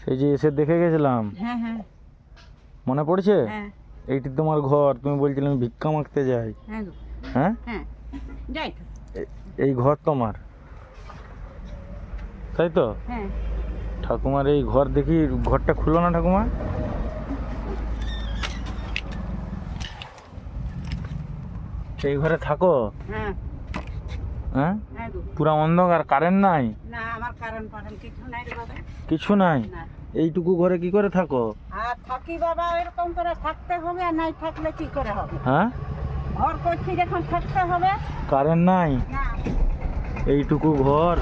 সেই যে এসে দেখে গেছিলাম। হ্যাঁ হ্যাঁ। মনে পড়ছে? হ্যাঁ। এইটি তোমার ঘর তুমি বলছিলে আমি ভিক্ষা মাখতে যাই। হ্যাঁ যাই এই ঘর তোমার। তাই তো? ঠাকুমার এই ঘর দেখি ঘরটা খুলো না ঠাকুমা? এই ঘরে থাকো। হ্যাঁ। হ্যাঁ? হ্যাঁ পুরা অন্ধকার কারেন্ট নাই? না আমার কারণ পারেন কিছু নাই রে বাবা। কিছু নাই? এইটুকু ঘরে কি করে থাকো? আর থাকি বাবা এরকম করে থাকতে হবে আর নাই থাকলে কি করে হবে? হ্যাঁ? ঘর করছি যখন থাকতে হবে। কারেন্ট নাই? না। এইটুকু ঘর?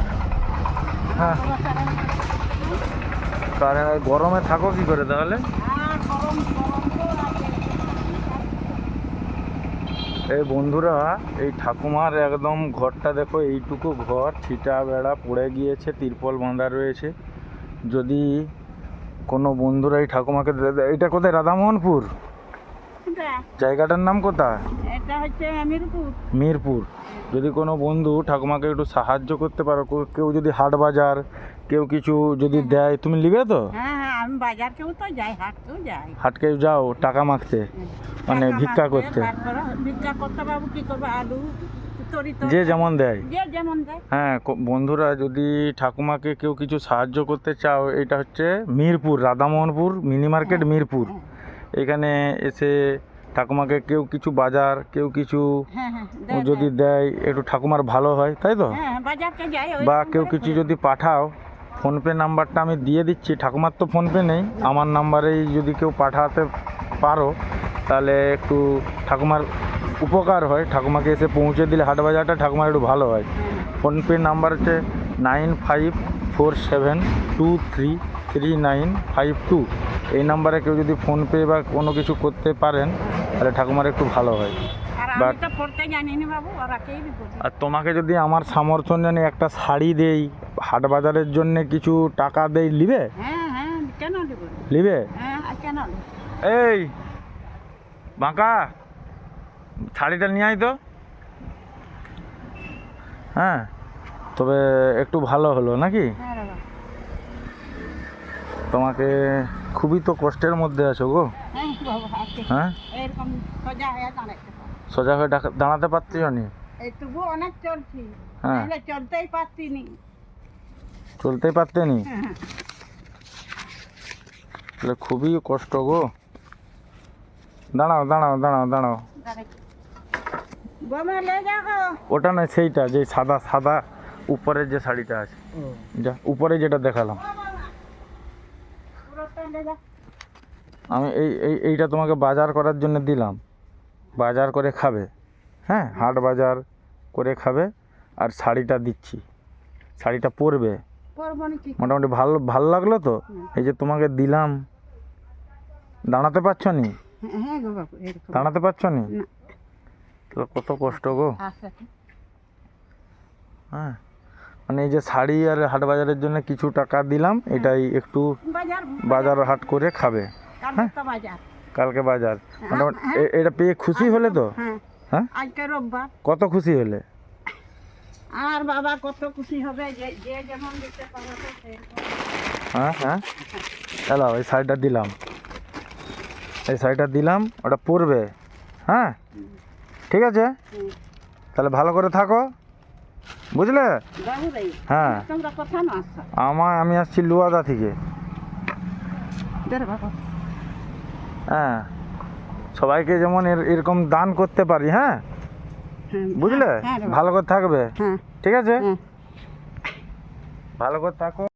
হ্যাঁ। কারেন্ট গরমে থাকো কি করে তাহলে? গরম গরম তো আছে এই বন্ধুরা এই ঠাকুমার একদম ঘরটা দেখো এইটুকু ঘর। ছিটা বেড়া পড়ে গিয়েছে তিরপল বাঁধা রয়েছে। যদি কোনো বন্ধুরা এই ঠাকুমাকে এটা কোথায়? রাধামোহনপুর? জায়গাটার নাম কোথায়? মিরপুর। যদি কোনো বন্ধু ঠাকুমাকে একটু সাহায্য করতে পারো কেউ যদি হাট বাজার কেউ কিছু যদি দেয় তুমি নিবে তো? হ্যাঁ হ্যাঁ আমি বাজারকেও তো যাই হাটকেও যাই। হাটকে যাও টাকা মাখতে। মানে ভিক্ষা করতে। ভিক্ষা করতে বাবু কি করবে আলু যে যেমন দেয়। হ্যাঁ বন্ধুরা যদি ঠাকুমাকে কেউ কিছু সাহায্য করতে চাও এটা হচ্ছে মিরপুর রাধামোহনপুর মিনি মার্কেট মিরপুর। হ্যাঁ। এখানে এসে ঠাকুমাকে কেউ কিছু বাজার কেউ কিছু হ্যাঁ হ্যাঁ যদি দেয়। একটু ঠাকুমার ভালো হয় তাই তো? হ্যাঁ বা কেউ কিছু যদি পাঠাও ফোনপে নাম্বারটা আমি দিয়ে দিচ্ছি। ঠাকুমার তো ফোনপে নেই। আমার নাম্বারেই যদি কেউ পাঠাতে পারো তাহলে একটু ঠাকুমার উপকার হয়। ঠাকুমাকে এসে পৌঁছে দিলে হাট বাজারটা ঠাকুমার একটু ভালো হয়। হ্যাঁ, ফোনপে নাম্বার হচ্ছে nine five four seven two three three nine five two. এই নাম্বারে কেউ যদি ফোনপে বা কোনো কিছু করতে পারেন তাহলে ঠাকুমার একটু ভালো হয়। আর তোমাকে যদি আমার সামর্থ্য জানি একটা শাড়ি দেই হাট বাজারের জন্য কিছু টাকা দেই লিবে হ্যাঁ হ্যাঁ লিবে হ্যাঁ কেন? দেব? এই বাঁকা? শাড়িটা নিয়ে আয় তো। হ্যাঁ তবে একটু ভালো হলো নাকি? হ্যাঁ। তোমাকে খুবই তো কষ্টের মধ্যে আছো গো। হ্যাঁ হ্যাঁ? সোজা হয়ে দাঁড়াতে হয়ে পারছিও নি? অনেক চলছি। হ্যাঁ। চলতেই পারছি নি। চলতেই পারতে নি? তাহলে খুবই কষ্ট গো। দাঁড়াও দাঁড়াও দাঁড়াও দাঁড়াও। ওটা নয় সেইটা যে সাদা সাদা উপরের যে শাড়িটা আছে। যা উপরে যেটা দেখালাম। আমি এই এই এইটা তোমাকে বাজার করার জন্য দিলাম। বাজার করে খাবে। হ্যাঁ হাট বাজার করে খাবে আর শাড়িটা দিচ্ছি। শাড়িটা পরবে। নি মোটামুটি ভালো ভালো লাগল তো? এই যে তোমাকে দিলাম। দাঁড়াতে পারছ নি? হ্যাঁ গো বাবু দাঁড়াতে পারছ নি। তাহলে কত কষ্ট গো। আচ্ছা হ্যাঁ মানে এই যে শাড়ি আর হাট বাজারের জন্য কিছু টাকা দিলাম এটাই একটু বাজার হাট করে খাবে। কালকে বাজার। কালকে বাজার। মোটামুটি হ্যাঁ। এটা পেয়ে খুশি হলে তো? হ্যাঁ হ্যাঁ। আজকে রোববার। কত খুশি হলে? আর বাবা কত খুশি হবে যে যে যেমন দিতে পারবে হ্যাঁ হ্যাঁ। হ্যালো এই শাড়িটা দিলাম। এই শাড়িটা দিলাম ওটা পরবে। হ্যাঁ? ঠিক আছে? তাহলে ভালো করে থাকো। বুঝলে? হ্যাঁ। আমার আমি আসছি লুয়াদা থেকে। হ্যাঁ। সবাইকে যেমন এর- এরকম দান করতে পারি হ্যাঁ? হ্যাঁ, বুঝলে? হ্যাঁ রে বাবা। ভালো করে থাকবে। হ্যাঁ। ঠিক আছে? হ্যাঁ। ভালো করে থাকো।